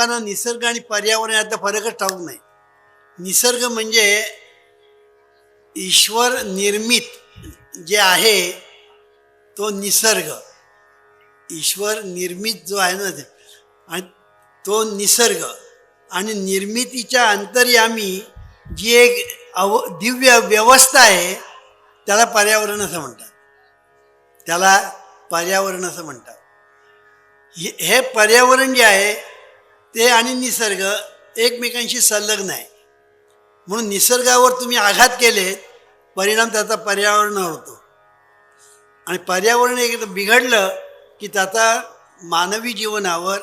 लोकांना निसर्ग आणि पर्यावरण यातला फरकच ठाऊक नाही. निसर्ग म्हणजे ईश्वर निर्मित जे आहे तो निसर्ग. ईश्वर निर्मित जो आहे ना ते आणि तो निसर्ग. आणि निर्मितीच्या अंतर्यामी जी एक अव दिव्य व्यवस्था आहे त्याला पर्यावरण असं म्हणतात. त्याला पर्यावरण असं म्हणतात. हे हे पर्यावरण जे आहे ते आणि निसर्ग एकमेकांशी संलग्न आहे. म्हणून निसर्गावर तुम्ही आघात केले परिणाम त्याचा पर्यावरणावर होतो. आणि पर्यावरण एक बिघडलं की त्याचा मानवी जीवनावर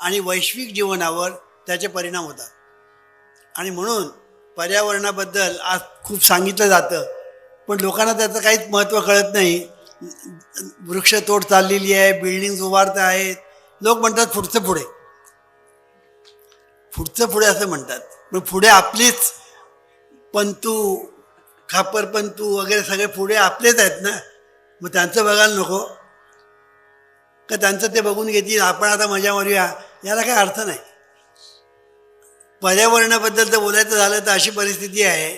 आणि वैश्विक जीवनावर त्याचे परिणाम होतात. आणि म्हणून पर्यावरणाबद्दल आज खूप सांगितलं जातं पण लोकांना त्याचं काहीच महत्त्व कळत नाही. वृक्षतोड चाललेली आहे बिल्डिंग्स उभारत आहेत. लोक म्हणतात पुढचं पुढे. पुढचं पुढे असं म्हणतात. मग पुढे आपलीच पंतू खापरपंतू वगैरे सगळे पुढे आपलेच आहेत ना. मग त्यांचं बघायला नको. का त्यांचं ते बघून घेतील आपण आता मजा मारूया याला काय अर्थ नाही. पर्यावरणाबद्दल जर बोलायचं झालं तर अशी परिस्थिती आहे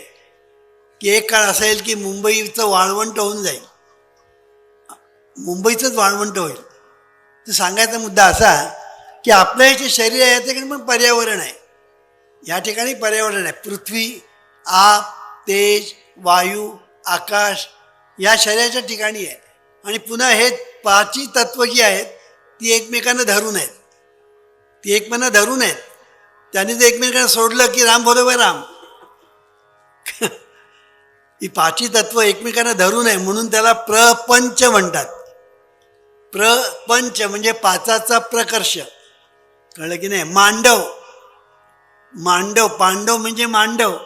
की एक काळ असा येईल की मुंबईचं वाळवंट होऊन जाईल. मुंबईचंच वाळवंट होईल. तर सांगायचा मुद्दा असा की आपलं हे जे शरीर आहे ते ठिकाणी पण पर्यावरण आहे. या ठिकाणी पर्यावरण आहे. पृथ्वी आप तेज वायू आकाश या शरीराच्या ठिकाणी आहे. आणि पुन्हा हे पाची तत्व जी आहेत ती एकमेकांना धरून आहेत. ती एकमेकांना धरून आहेत. त्यांनी जर एकमेकांना सोडलं की राम बरोबर राम. ही पाची तत्व एकमेकांना धरून आहे म्हणून त्याला प्रपंच म्हणतात. प्रपंच म्हणजे पाचाचा प्रकर्ष. कळलं की नाही? मांडव. मांडव पांडव म्हणजे मांडव.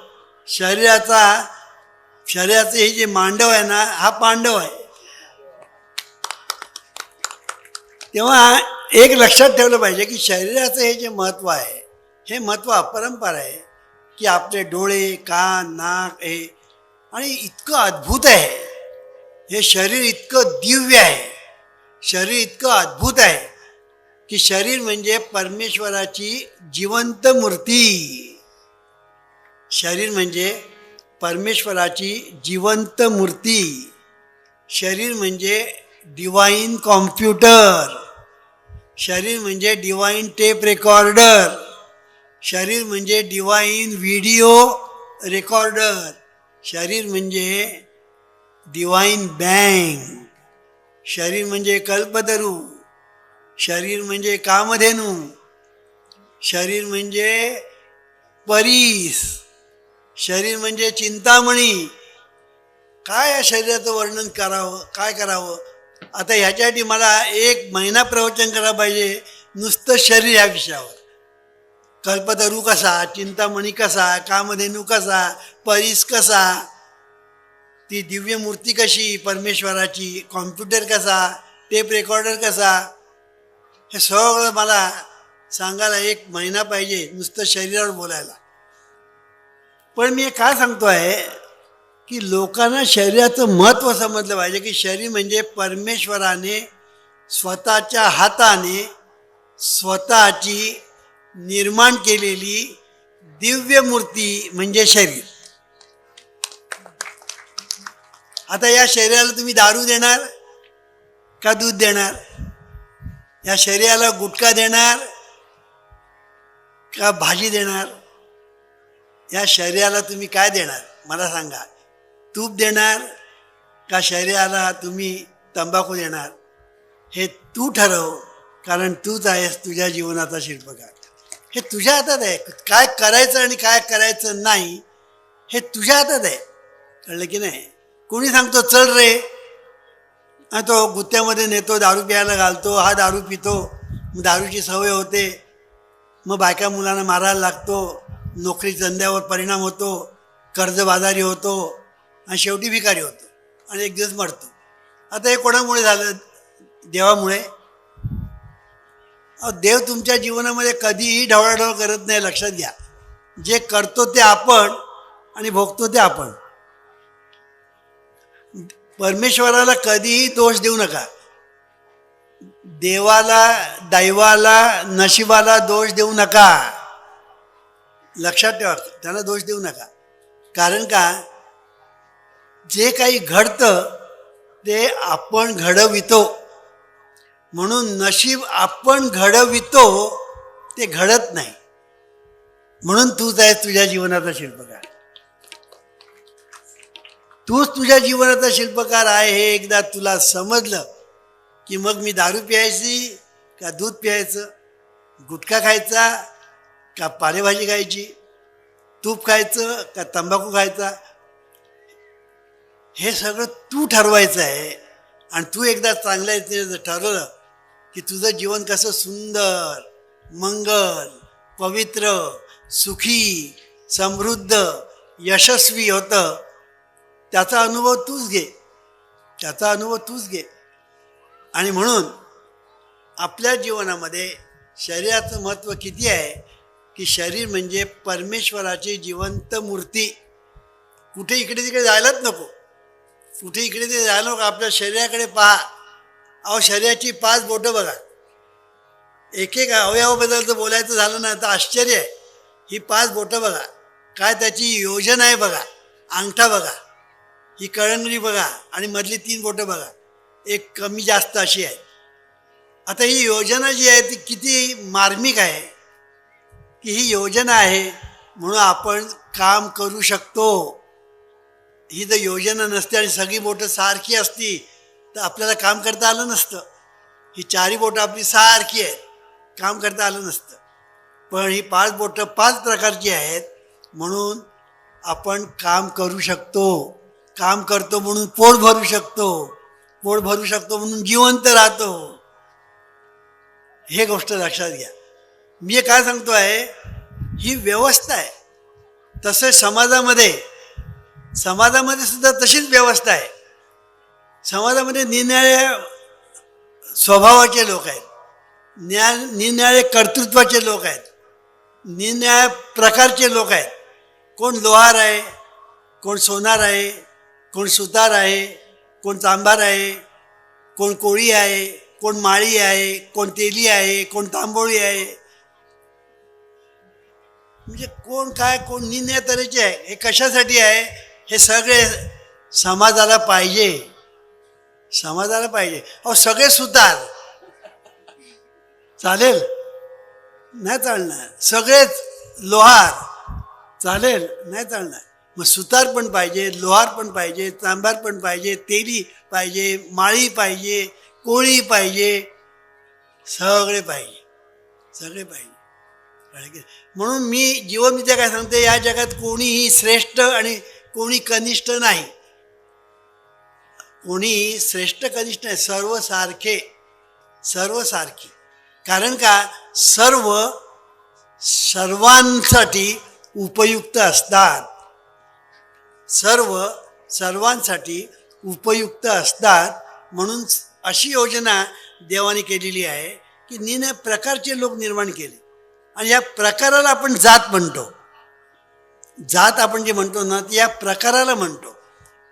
शरीराचा शरीराचे हे जे मांडव आहे ना हा पांडव आहे. तेव्हा एक लक्षात ठेवलं पाहिजे की शरीराचं हे जे महत्त्व आहे हे महत्त्व अपरंपार आहे की आपले डोळे कान नाक हे आणि इतकं अद्भुत आहे. हे शरीर इतकं दिव्य आहे. शरीर इतकं अद्भुत आहे. की शरीर म्हणजे परमेश्वराची जिवंत मूर्ती. शरीर म्हणजे परमेश्वराची जिवंत मूर्ती. शरीर म्हणजे डिवाईन कॉम्प्युटर शरीर म्हणजे डिवाईन टेप रेकॉर्डर शरीर म्हणजे डिवाईन व्हिडिओ रेकॉर्डर शरीर म्हणजे डिवाईन बँक शरीर म्हणजे कल्पतरू. शरीर म्हणजे कामधेनू. शरीर म्हणजे परीस. शरीर म्हणजे चिंतामणी. काय या शरीराचं वर्णन करावं? काय करावं? आता ह्याच्यासाठी मला एक महिना प्रवचन करायला पाहिजे. नुसतं शरीर ह्या विषयावर. कल्पतरू कसा? चिंतामणी कसा? कामधेनू कसा? परीस कसा? ती दिव्य मूर्ती कशी? परमेश्वराची? कॉम्प्युटर कसा? टेप रेकॉर्डर कसा? हे सगळं मला सांगायला एक महिना पाहिजे नुसतं शरीरावर बोलायला. पण मी काय सांगतो आहे की लोकांना शरीराचं महत्त्व समजलं पाहिजे की शरीर म्हणजे परमेश्वराने स्वतःच्या हाताने स्वतःची निर्माण केलेली दिव्य मूर्ती म्हणजे शरीर. आता या शरीराला तुम्ही दारू देणार का दूध देणार? या शरीराला गुटखा देणार का भाजी देणार? या शरीराला तुम्ही काय देणार? मला सांगा. तूप देणार का शरीराला तुम्ही तंबाखू देणार? हे तू ठरव कारण तूच आहेस तुझ्या जीवनाचा शिल्पकार. हे तुझ्या हातात आहे. काय करायचं आणि काय करायचं नाही हे तुझ्या हातात आहे. कळलं की नाही? कोणी सांगतो चल रे तो गुत्त्यामध्ये नेतो दारू प्यायला घालतो हा दारू पितो. मग दारूची सवय होते. मग बायका मुलांना मारायला लागतो. नोकरी धंद्यावर परिणाम होतो. कर्जबाजारी होतो. आणि शेवटी भिकारी होतो. आणि एक दिवस मरतो. आता हे कोणामुळे झालं? देवामुळे. देव तुमच्या जीवनामध्ये कधीही ढवळाढवळ करत नाही लक्षात घ्या. जे करतो ते आपण आणि भोगतो ते आपण. परमेश्वराला कधीही दोष देऊ नका. देवाला दैवाला नशिबाला दोष देऊ नका. लक्षात ठेवा त्यांना दोष देऊ नका. कारण का? जे काही घडतं ते आपण घडवितो. म्हणून नशीब आपण घडवितो ते घडत नाही. म्हणून तूच आहे तुझ्या जीवनाचा शिल्पकार. तूच तुझ्या जीवनाचा शिल्पकार आहे हे एकदा तुला समजलं की मग मी दारू प्यायची का दूध प्यायचं? गुटखा खायचा का पालेभाजी खायची? तूप खायचं का तंबाखू खायचा? हे सगळं तू ठरवायचं आहे. आणि तू एकदा चांगल्या रीतीने जर ठरवलं की तुझं जीवन कसं सुंदर मंगल पवित्र सुखी समृद्ध यशस्वी होतं. त्याचा अनुभव तूच घे. त्याचा अनुभव तूच घे. आणि म्हणून आपल्या जीवनामध्ये शरीराचं महत्त्व किती आहे? की शरीर म्हणजे परमेश्वराची जिवंत मूर्ती. कुठे इकडे तिकडे जायलाच नको. कुठे इकडे तिकडे जायला नको. आपल्या शरीराकडे पहा. अहो शरीराची पाच बोटं बघा. एक एक अवयवाबद्दल जर बोलायचं झालं ना तर आश्चर्य आहे. ही पाच बोटं बघा. काय त्याची योजना आहे बघा. अंगठा बघा. ही कळंगडी बघा आणि मधली तीन बोटं बघा. एक कमी जास्त अशी आहे. आता ही योजना जी आहे ती किती मार्मिक आहे? की ही योजना आहे म्हणून आपण काम करू शकतो. ही जर योजना नसते आणि सगळी बोटं सारखी असती तर आपल्याला काम करता आलं नसतं. ही चारी बोटं आपली सारखी आहेत. काम करता आलं नसतं. पण ही पाच बोटं पाच प्रकारची आहेत म्हणून आपण काम करू शकतो. काम करतो म्हणून पोट भरू शकतो. पोट भरू शकतो म्हणून जिवंत राहतो. हे गोष्ट लक्षात घ्या. मी काय सांगतो आहे? ही व्यवस्था आहे. तसं समाजामध्ये समाजामध्ये सुद्धा तशीच व्यवस्था आहे. समाजामध्ये निनाळ्या स्वभावाचे लोक आहेत. न्या निनाळे कर्तृत्वाचे लोक आहेत. निनाळ्या प्रकारचे लोक आहेत. कोण लोहार आहे कोण सोनार आहे कोण सुतार आहे कोण चांभार आहे कोण कोळी आहे कोण माळी आहे कोण तेली आहे कोण तांबोळी आहे. म्हणजे कोण काय कोण निन्या तऱ्हेचे आहे हे कशासाठी आहे हे सगळे समाजाला पाहिजे. समाजाला पाहिजे. अहो सगळे सुतार. चालेल? नाही चालणार. सगळेच लोहार. चालेल? नाही चालणार. मग सुतार पण पाहिजे लोहार पण पाहिजे तांबार पण पाहिजे तेली पाहिजे माळी पाहिजे कोळी पाहिजे सगळे पाहिजे. सगळे पाहिजे. म्हणून मी जीवनविद्या काय सांगते या जगात कोणीही श्रेष्ठ आणि कोणी कनिष्ठ नाही. कोणी श्रेष्ठ कनिष्ठ नाही सर्व सारखे सर्व सारखे कारण का? सर्व सर्वांसाठी उपयुक्त असतात. सर्व सर्वांसाठी उपयुक्त असतात. म्हणून अशी योजना देवाने केलेली आहे की निने प्रकारचे लोक निर्माण केले. आणि या प्रकाराला आपण जात म्हणतो. जात आपण जे म्हणतो ना ती या प्रकाराला म्हणतो.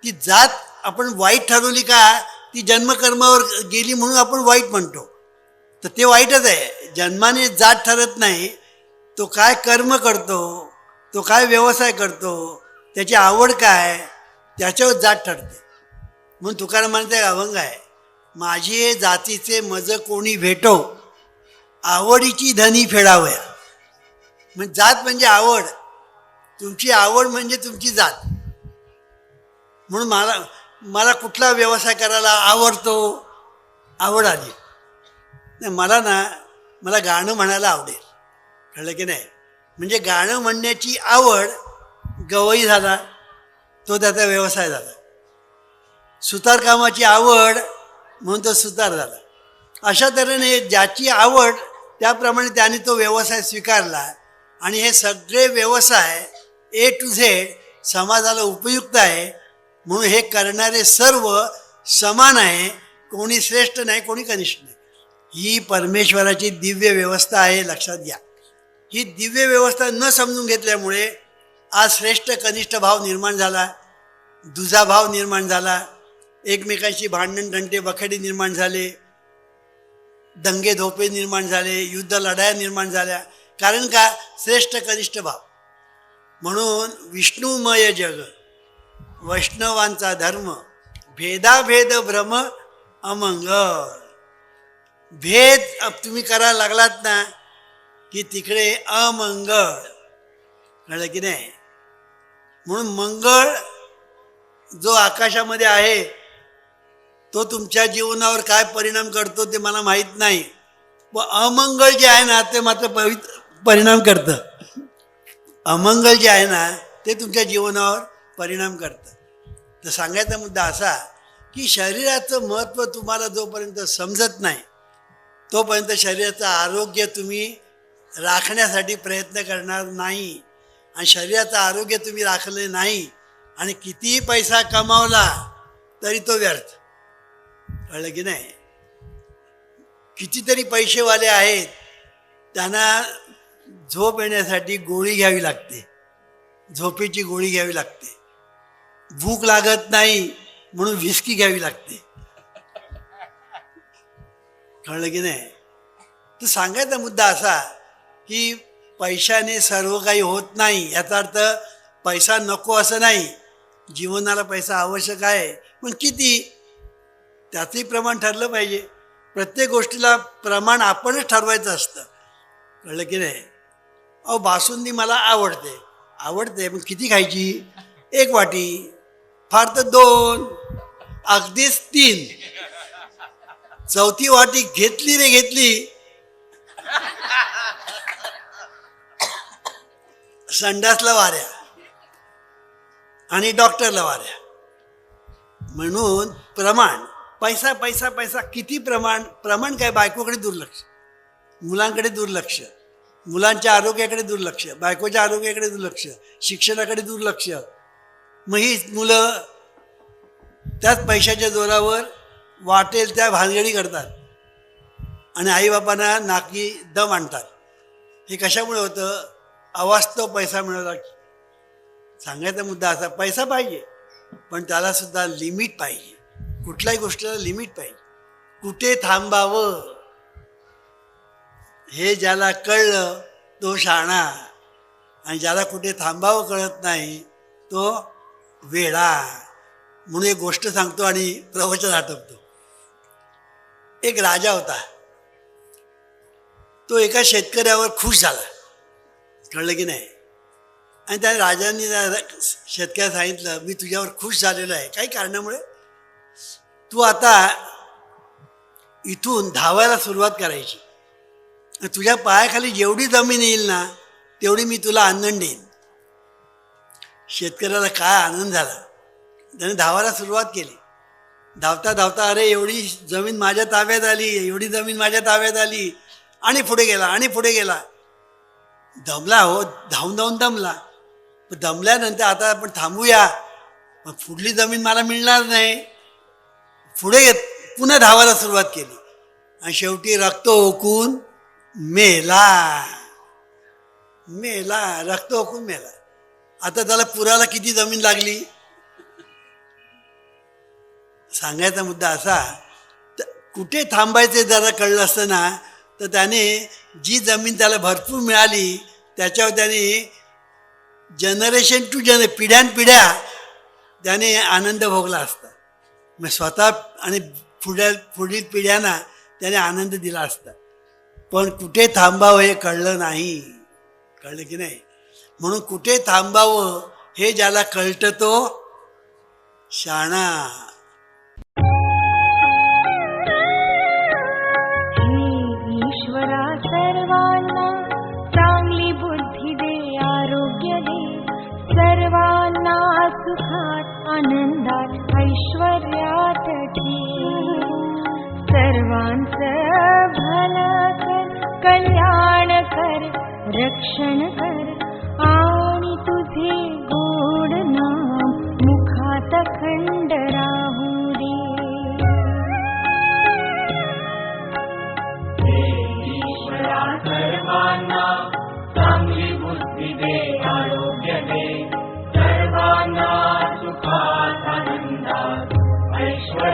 ती जात आपण वाईट ठरवली का ती जन्मकर्मावर गेली म्हणून आपण वाईट म्हणतो. तर ते वाईटच आहे. जन्माने जात ठरत नाही. तो काय कर्म करतो तो काय व्यवसाय करतो त्याची आवड काय? त्याच्यावर जात ठरते. म्हणून तुकाराम म्हणते अभंग आहे माझे जातीचे मज कोणी भेटो आवडीची धनी फेडावया. म्हणजे जात म्हणजे आवड तुमची आवड म्हणजे तुमची जात. म्हणून मला मला कुठला व्यवसाय करायला आवडतो? आवड आली. नाही मला ना मला गाणं म्हणायला आवडेल. कळलं की नाही? म्हणजे गाणं म्हणण्याची आवड गवई झाला तो त्याचा व्यवसाय झाला. सुतारकामाची आवड म्हणून तो सुतार झाला. अशा तऱ्हेने ज्याची आवड त्याप्रमाणे त्याने तो व्यवसाय स्वीकारला आणि हे सगळे व्यवसाय ए टू झेड समाजाला उपयुक्त आहे. म्हणून हे करणारे सर्व समान आहे कोणी श्रेष्ठ नाही कोणी कनिष्ठ नाही. ही परमेश्वराची दिव्य व्यवस्था आहे लक्षात घ्या. ही दिव्य व्यवस्था न समजून घेतल्यामुळे आज श्रेष्ठ कनिष्ठ भाव निर्माण झाला दुजा भाव निर्माण झाला एकमेकांशी भांडण दंटे बखेडे निर्माण झाले दंगे धोपे निर्माण झाले युद्ध लढाया निर्माण झाल्या. कारण का? श्रेष्ठ कनिष्ठ भाव. म्हणून विष्णुमय जग वैष्णवांचा धर्म भेदाभेद भ्रम अमंगल. भेद तुम्ही करायला लागलात ना की तिकडे अमंगळ कळलं की नाही? म्हणून मंगळ जो आकाशामध्ये आहे तो तुमच्या जीवनावर काय परिणाम करतो ते मला माहीत नाही. व अमंगळ जे आहे ना ते मात्र पवित्र परिणाम करतं. अमंगळ जे आहे ना ते तुमच्या जीवनावर परिणाम करतं. तर सांगायचा मुद्दा असा की शरीराचं महत्त्व तुम्हाला जोपर्यंत समजत नाही तोपर्यंत शरीराचं आरोग्य तुम्ही राखण्यासाठी प्रयत्न करणार नाही. आणि शरीराचं आरोग्य तुम्ही राखले नाही आणि कितीही पैसा कमावला तरी तो व्यर्थ. कळलं की नाही? कितीतरी पैसेवाले आहेत त्यांना झोप येण्यासाठी गोळी घ्यावी लागते. झोपेची गोळी घ्यावी लागते. भूक लागत नाही म्हणून व्हिस्की घ्यावी लागते. कळलं की नाही? तर सांगायचा मुद्दा असा की पैशाने सर्व काही होत नाही. याचा अर्थ पैसा नको असं नाही. जीवनाला पैसा आवश्यक आहे. पण किती? त्याचंही प्रमाण ठरलं पाहिजे. प्रत्येक गोष्टीला प्रमाण आपणच ठरवायचं असतं. कळलं की नाही? अहो बासुंदी मला आवडते. आवडते पण किती खायची? एक वाटी. फार तर दोन. अगदीच तीन. चौथी वाटी घेतली रे घेतली. संडासला वाऱ्या आणि डॉक्टरला वाऱ्या. म्हणून प्रमाण पैसा पैसा पैसा किती प्रमाण प्रमाण काय बायकोकडे दुर्लक्ष. मुलांकडे दुर्लक्ष. मुलांच्या आरोग्याकडे दुर्लक्ष. बायकोच्या आरोग्याकडे दुर्लक्ष. शिक्षणाकडे दुर्लक्ष. मग ही मुलं त्याच पैशाच्या जोरावर वाटेल त्या भानगडी करतात. आणि आईबापांना नाकी दम आणतात. हे कशामुळे होतं? अवास्तव पैसा मिळवला सांगायचा मुद्दा असा पैसा पाहिजे पण त्याला सुद्धा लिमिट पाहिजे. कुठल्याही गोष्टीला लिमिट पाहिजे. कुठे थांबावं? हे ज्याला कळलं तो शाणा आणि ज्याला कुठे थांबावं कळत नाही तो वेळा म्हणून एक गोष्ट सांगतो आणि प्रवचन आटपतो. एक राजा होता. तो एका शेतकऱ्यावर खुश झाला. कळलं की नाही. आणि त्या राजांनी त्या सांगितलं मी तुझ्यावर खुश झालेलो आहे. काही कारणामुळे तू आता इथून धावायला सुरुवात करायची. तुझ्या पायाखाली जेवढी जमीन येईल ना तेवढी मी तुला आनंद देईन. शेतकऱ्याला काय आनंद झाला? त्याने धावायला सुरुवात केली. धावता धावता अरे एवढी जमीन माझ्या ताब्यात आली एवढी जमीन माझ्या ताब्यात आली. आणि पुढे गेला आणि पुढे गेला. दमला हो धावून धावून दमला. पण दमल्यानंतर आता आपण थांबूया. मग पुढली जमीन मला मिळणार नाही. पुढे येत पुन्हा धावायला सुरुवात केली. आणि शेवटी रक्त ओकून मेला. मेला रक्त ओकून मेला. आता त्याला पुराला किती जमीन लागली? सांगायचा मुद्दा असा तर कुठे थांबायचे जरा कळलं असतं ना तर त्याने जी जमीन त्याला भरपूर मिळाली त्याच्यावर त्याने जनरेशन टू जन पिढ्यानपिढ्या त्याने आनंद भोगला असता. मग स्वतः आणि पुढ्या पुढील पिढ्यांना त्याने आनंद दिला असता. पण कुठे थांबावं हे कळलं नाही. कळलं की नाही? म्हणून कुठे थांबावं हे ज्याला कळतं तो शाणा. सुखात आनंदात ऐश्वर्यात सर्वांचं भलं कर कल्याण आणि तुझे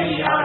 Maria